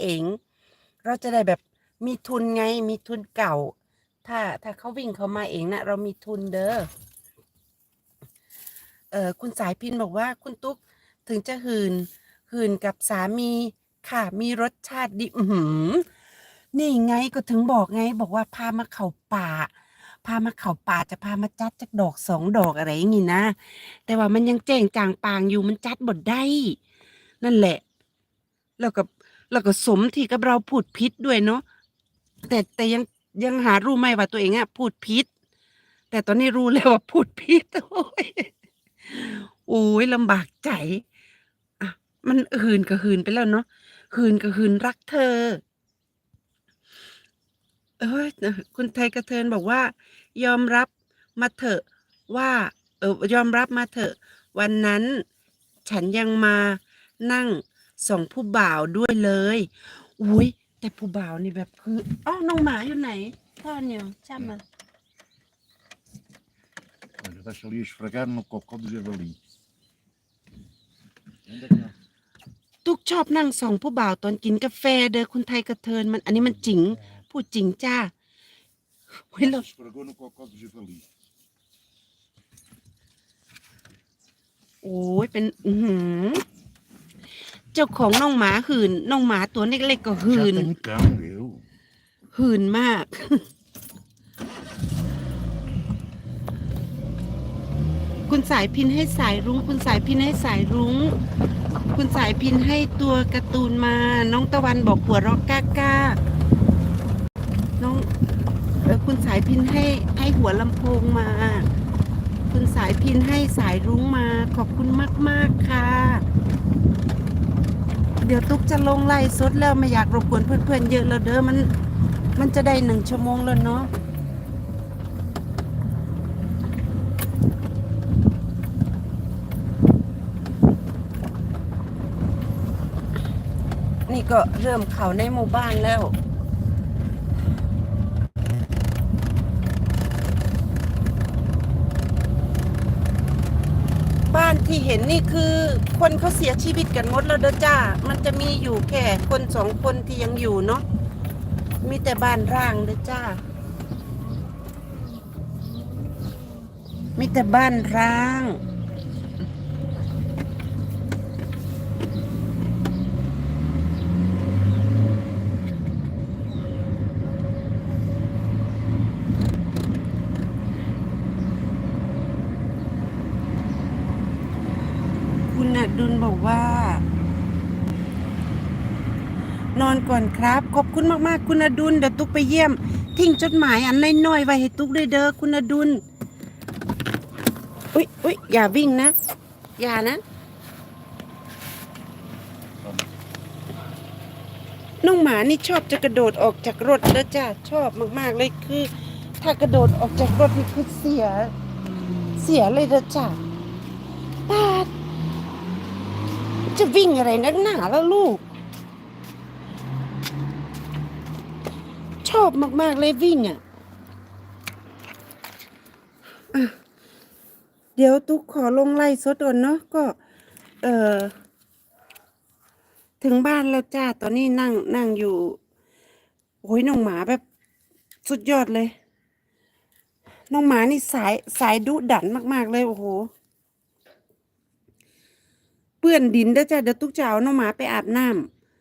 เองเราจะได้แบบมีทุนไงมีทุนเก่า ถ้าถ้าเขาวิ่งเขามาเองนะเรามีทุนเด้อเออคุณสายพินบอกว่าคุณตุ๊กถึงจะหืนหืนกับสามีค่ะมีรสชาติดีอือหือนี่ไงก็ถึงบอกไง บอกว่าพามาเข้าป่า พามาเข้าป่าจะพามาจัดจักดอกสองดอกอะไรอย่างงี้นะ แต่ว่ามันยังแจ้งจางปางอยู่มันจัดบดได้ นั่นแหละ แล้วก็ แล้วก็สมที่กับเราพูดพิษด้วยเนาะแต่แต่ยังยังหารู้ไหมว่าตัวเองอะพูดพิษแต่ตอนนี้รู้แล้วว่าพูดพิษโอ้ยโอ้ยลำบากใจอะมันหืนก็หืนไปแล้วเนาะหืนก็หืนรักเธอเอ้ยคุณไทยกระเทินบอกว่า ยอมรับมาเถอะว่า เออยอมรับมาเถอะ วันนั้นฉันยังมานั่ง ส่องผู้บ่าวด้วยเลย อุ้ยแต่ผู้บ่าวนี่แบบคืออ๋อน้องหมาอยู่ไหน พ่อเนี่ยช่ำมา Olha, deixa ali a esfregar no cocó do javali. Onde é que não? ตุกชอบนั่งส่องผู้บ่าวตอนกินกาแฟเด้อคุณไทยกระเทินมัน อันนี้มันจริง พูดจริงจ้าเฮ้ยเรา Esfregou no cocó do javali. โอ้ยเป็น อือหือ เจ้าของน้องหมาหื่นน้องหมาตัวเล็กๆก็หื Já ่น tenho cão, eu. หื่นมาก คุณสายพินให้สายรุ้ง คุณสายพินให้สายรุ้ง คุณสายพินให้ตัวการ์ตูนมา น้องตะวันบอกหัวเรอกก้าก้าน้องเออคุณสายพินให้ให้หัวลำโพงมา คุณสายพินให้สายรุ้งมา ขอบคุณมาก ๆ ค่ะเดี๋ยวตุ๊กจะลงไล่สดแล้วไม่อยากรบกวนเพื่อนๆเยอะแล้วเด้อมัน มันจะได้หนึ่งชั่วโมงแล้วเนาะนี่ก็เริ่มเข้าในหมู่บ้านแล้ว บ้าน ที่เห็นนี่คือคนเขาเสียชีวิตกันหมดแล้วเด้อจ้า มันจะมีอยู่แค่คนสองคนที่ยังอยู่เนาะ มีแต่บ้านร่างเด้อจ้า มีแต่บ้านร้าง คุณอดุลบอกว่า นอนก่อนครับ ขอบคุณมากๆ คุณอดุลเดี๋ยวตุ๊กไปเยี่ยม ทิ้งจดหมายอันน้อยๆไว้ให้ตุ๊กด้วยเด้อคุณอดุลอุ๊ยอุ๊ยอย่าวิ่งนะ อย่านะน้องหมานี่ชอบจะกระโดดออกจากรถเด้อจ้าชอบมากๆเลยคือ ถ้ากระโดดออกจากรถนี่คือเสีย เสียเลยเด้อจ้าปาด จะวิ่งอะไรนักหนาแล้วลูก ชอบมากๆเลยวิ่งอะอะ เดี๋ยวตุ๊กขอลงไล่สดก่อนเนาะก็ เออถึงบ้านแล้วจ้า ตอนนี้นั่งนั่งอยู่ โอ้ยน้องหมาแบบ สุดยอดเลย น้องหมานี่สายสายดุดันมาก ๆ เลย โอ้โห เปื้อนดินเด้จ้ะเดี๋ยวตุ๊กจะเอาน้องหมาไปอาบน้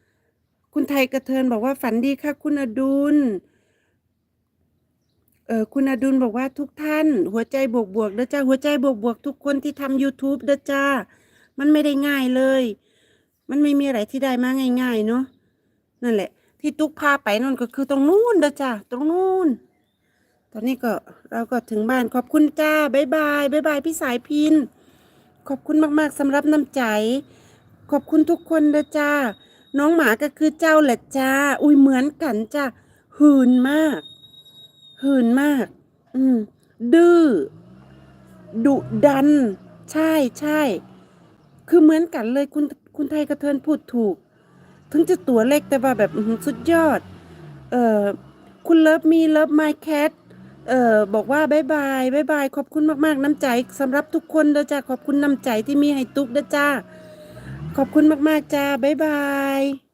ำคุณไทยกระเทินบอกว่าฝันดีค่ะ คุณอดุลเออคุณอดุลบอกว่าทุกท่าน หัวใจบวกบวกเด้อจ้าหัวใจบวกบวกทุกคนที่ทำ YouTube เด้อจ้า มันไม่ได้ง่ายเลย มันไม่มีอะไรที่ได้มาง่าย ๆ เนาะนั่นแหละ ที่ตุ๊กพาไปนั่นก็คือตรงนู้นเด้อจ้าตรงนู้นตอนนี้ก็เราก็ถึงบ้านขอบคุณจ้าบ๊ายบายบ๊ายบายพี่สายพิน ขอบคุณมากๆสำหรับน้ำใจ ขอบคุณทุกคนนะจ้า น้องหมาก็คือเจ้าแหละจ้า อุ้ยเหมือนกันจ้าหืนมาก หืนมาก อืม ดื้อ ดุดัน ใช่ใช่ คือเหมือนกันเลยคุณคุณไทยกระเทินพูดถูก ถึงจะตัวเล็กแต่ว่าแบบสุดยอด เอ่อ คุณเลิฟมีเลิฟไมค์แคท เอ่อบอกว่าบายบายบายบายขอบคุณมากๆ น้ำใจสำหรับทุกคนเด้อจ้าขอบคุณน้ำใจที่มีให้ตุ๊กเด้อจ้า ขอบคุณมากๆจ้าบายบาย